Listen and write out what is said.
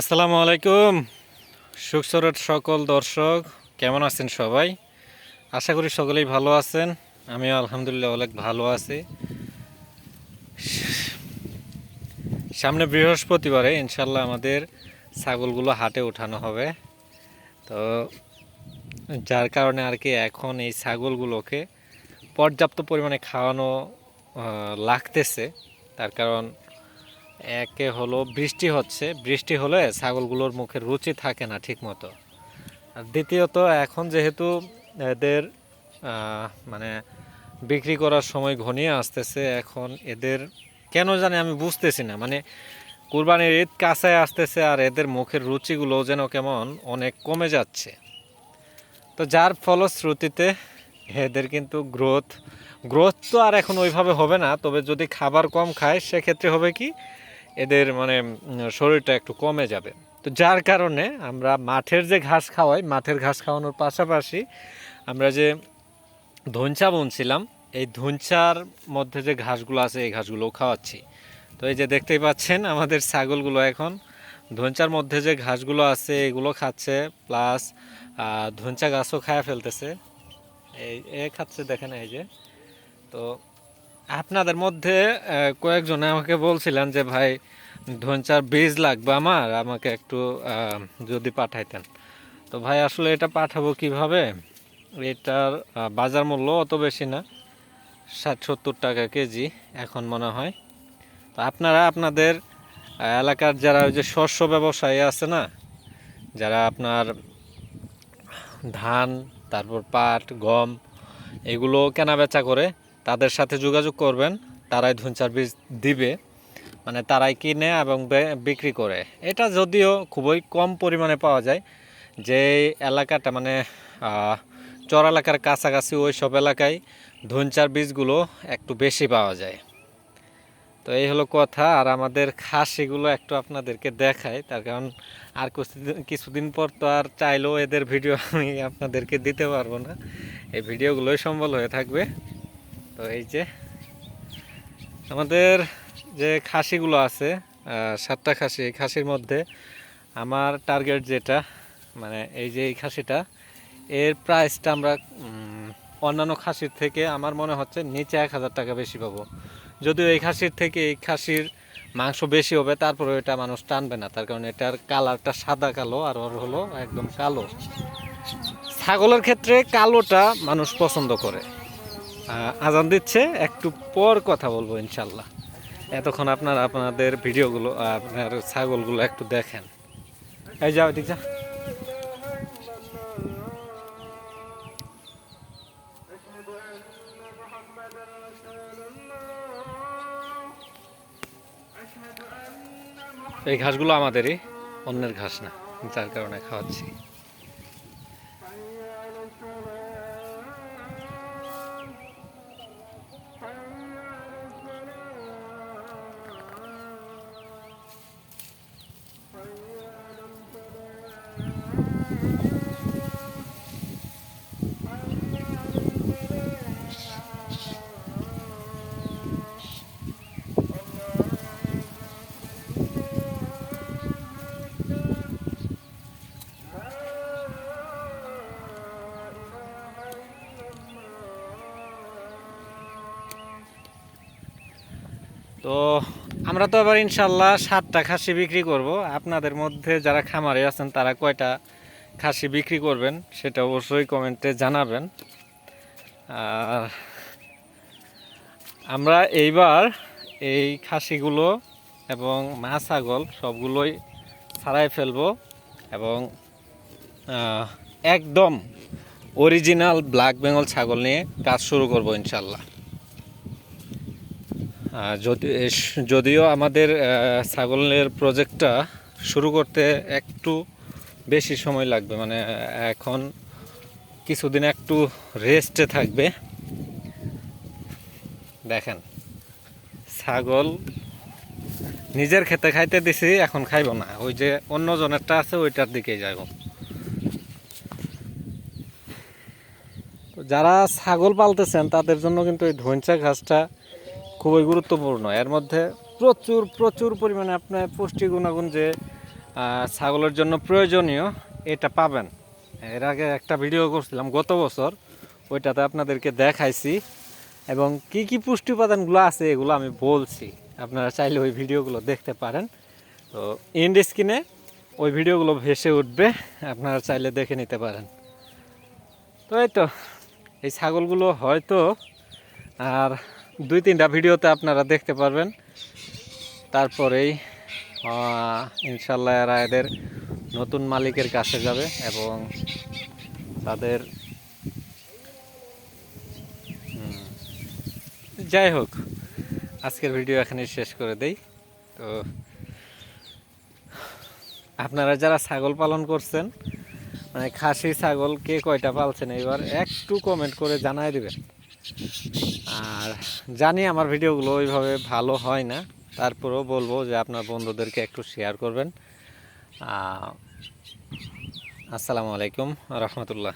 আসসালামু আলাইকুম। সুখসরত সকল দর্শক, কেমন আছেন সবাই? আশা করি সকলেই ভালো আছেন। আমিও আলহামদুলিল্লাহ অনেক ভালো আছি। সামনে বৃহস্পতিবারে ইনশাল্লাহ আমাদের ছাগলগুলো হাটে ওঠানো হবে। তো যার কারণে আর কি এখন এই ছাগলগুলোকে পর্যাপ্ত পরিমাণে খাওয়ানো লাগতেছে। তার কারণ একে হলো বৃষ্টি হচ্ছে। বৃষ্টি হলে ছাগলগুলোর মুখে রুচি থাকে না ঠিক মতো আর দ্বিতীয়ত, এখন যেহেতু এদের মানে বিক্রি করার সময় ঘনিয়ে আসতেছে, এখন এদের কেন জানি আমি বুঝতেছি না। মানে কুরবানির ঈদ কাছায় আসতেছে আর এদের মুখের রুচিগুলো যেন কেমন অনেক কমে যাচ্ছে। তো যার ফলশ্রুতিতে এদের কিন্তু গ্রোথ গ্রোথ তো আর এখন ওইভাবে হবে না, তবে যদি খাবার কম খায়, সেক্ষেত্রে হবে কি? এদের মানে শরীরটা একটু কমে যাবে। তো যার কারণে আমরা মাঠের যে ঘাস খাওয়াই, মাঠের ঘাস খাওয়ানোর পাশাপাশি আমরা যে ধনচা বুনছিলাম, এই ধনচার মধ্যে যে ঘাসগুলো আছে, এই ঘাসগুলোও খাওয়াচ্ছি। তো এই যে দেখতেই পাচ্ছেন, আমাদের ছাগলগুলো এখন ধনচার মধ্যে যে ঘাসগুলো আছে, এগুলো খাচ্ছে, প্লাস ধনচা গাছও খায়া ফেলতেছে। এই, এ খাচ্ছে, দেখেন এই যে। তো আপনাদের মধ্যে কয়েকজনে আমাকে বলছিলেন যে, ভাই ধনচার বীজ লাগবে আমার, আমাকে একটু যদি পাঠাইতেন। তো ভাই, আসলে এটা পাঠাবো কীভাবে? এটার বাজার মূল্য অত বেশি না, ষাট সত্তর টাকা কেজি, এখন মনে হয়। তো আপনারা আপনাদের এলাকার যারা ওই যে শস্য ব্যবসায়ী আছে না, যারা আপনার ধান, তারপর পাট, গম, এগুলো কেনা বেচা করে তাদের সাথে যোগাযোগ করবেন, তারাই ধুনচার বীজ দিবে মানে তারাই কিনে এবং বিক্রি করে। এটা যদিও খুবই কম পরিমাণে পাওয়া যায়, যে এলাকাটা মানে চর এলাকার কাছাকাছি ওই সব এলাকায় ধুনচার বীজগুলো একটু বেশি পাওয়া যায়। তো এই হলো কথা, আর আমাদের খাসিগুলো একটু আপনাদেরকে দেখাই, তার কারণ আর কিছুদিন পর তো আর চাইলেও এদের ভিডিও আমি আপনাদেরকে দিতে পারব না। এই ভিডিওগুলোই সম্বল হয়ে থাকবে। তো এই যে আমাদের যে খাসিগুলো আছে সাতটা খাসি, এই খাসির মধ্যে আমার টার্গেট যেটা মানে এই যে এই খাসিটা, এর প্রাইসটা আমরা অন্যান্য খাসির থেকে আমার মনে হচ্ছে নিচে এক হাজার টাকা বেশি পাবো। যদিও এই খাসির থেকে এই খাসির মাংস বেশি হবে তারপরে এটা মানুষ টানবে না, তার কারণ এটার কালারটা সাদা কালো আর ওর হলো একদম কালো। ছাগলের ক্ষেত্রে কালোটা মানুষ পছন্দ করে। আজান দিচ্ছে। একটু পর কথা বলব ইনশাল্লাহ। এতক্ষণ আপনার আপনাদের ভিডিওগুলো, আপনার ছাগলগুলো একটু দেখেন। এই যাও এদিক যা। এই ঘাসগুলো আমাদেরই, অন্যের ঘাস না, যার কারণে খাওয়াচ্ছি। তো আমরা তো এবার ইনশাল্লাহ সাতটা খাসি বিক্রি করব। আপনাদের মধ্যে যারা খামারে আছেন, তারা কয়টা খাসি বিক্রি করবেন সেটা অবশ্যই কমেন্টে জানাবেন। আর আমরা এইবার এই খাসিগুলো এবং মা ছাগল সবগুলোই ছাড়াই ফেলব এবং একদম অরিজিনাল ব্ল্যাক বেঙ্গল ছাগল নিয়ে কাজ শুরু করব ইনশাল্লাহ যদিও আমাদের ছাগলের প্রজেক্টটা শুরু করতে একটু বেশি সময় লাগবে মানে এখন কিছুদিন একটু রেস্টে থাকবে। দেখেন, ছাগল নিজের খেতে খাইতে দিছি, এখন খাইব না। ওই যে অন্য জনেরটা আছে, ওইটার দিকেই যাব যারা ছাগল পালতেছেন, তাদের জন্য কিন্তু এই ধৈঞ্চা ঘাসটা খুবই গুরুত্বপূর্ণ। এর মধ্যে প্রচুর প্রচুর পরিমাণে আপনার পুষ্টি গুণাগুণ যে ছাগলের জন্য প্রয়োজনীয়, এটা পাবেন। এর আগে একটা ভিডিও করছিলাম গত বছর, ওইটাতে আপনাদেরকে দেখাইছি। এবং কি কি পুষ্টি উপাদানগুলো আছে এগুলো আমি বলছি। আপনারা চাইলে ওই ভিডিওগুলো দেখতে পারেন। তো ইন্ড স্ক্রিনে ওই ভিডিওগুলো ভেসে উঠবে, আপনারা চাইলে দেখে নিতে পারেন। তো এই তো, এই ছাগলগুলো হয়তো আর দুই তিনটা ভিডিওতে আপনারা দেখতে পারবেন। তারপরেই ইনশাল্লাহ এরা এদের নতুন মালিকের কাছে যাবে এবং তাদের যাই হোক, আজকের ভিডিও এখানে শেষ করে দেই। তো, আপনারা যারা ছাগল পালন করছেন মানে খাসি, ছাগল কে কয়টা পালছেন এবার একটু কমেন্ট করে জানাই দিবেন। আর জানি আমার ভিডিওগুলো ওইভাবে ভালো হয় না। তারপরেও বলব যে আপনার বন্ধুদেরকে একটু শেয়ার করবেন। আসসালামু আলাইকুম, রহমতুল্লাহ।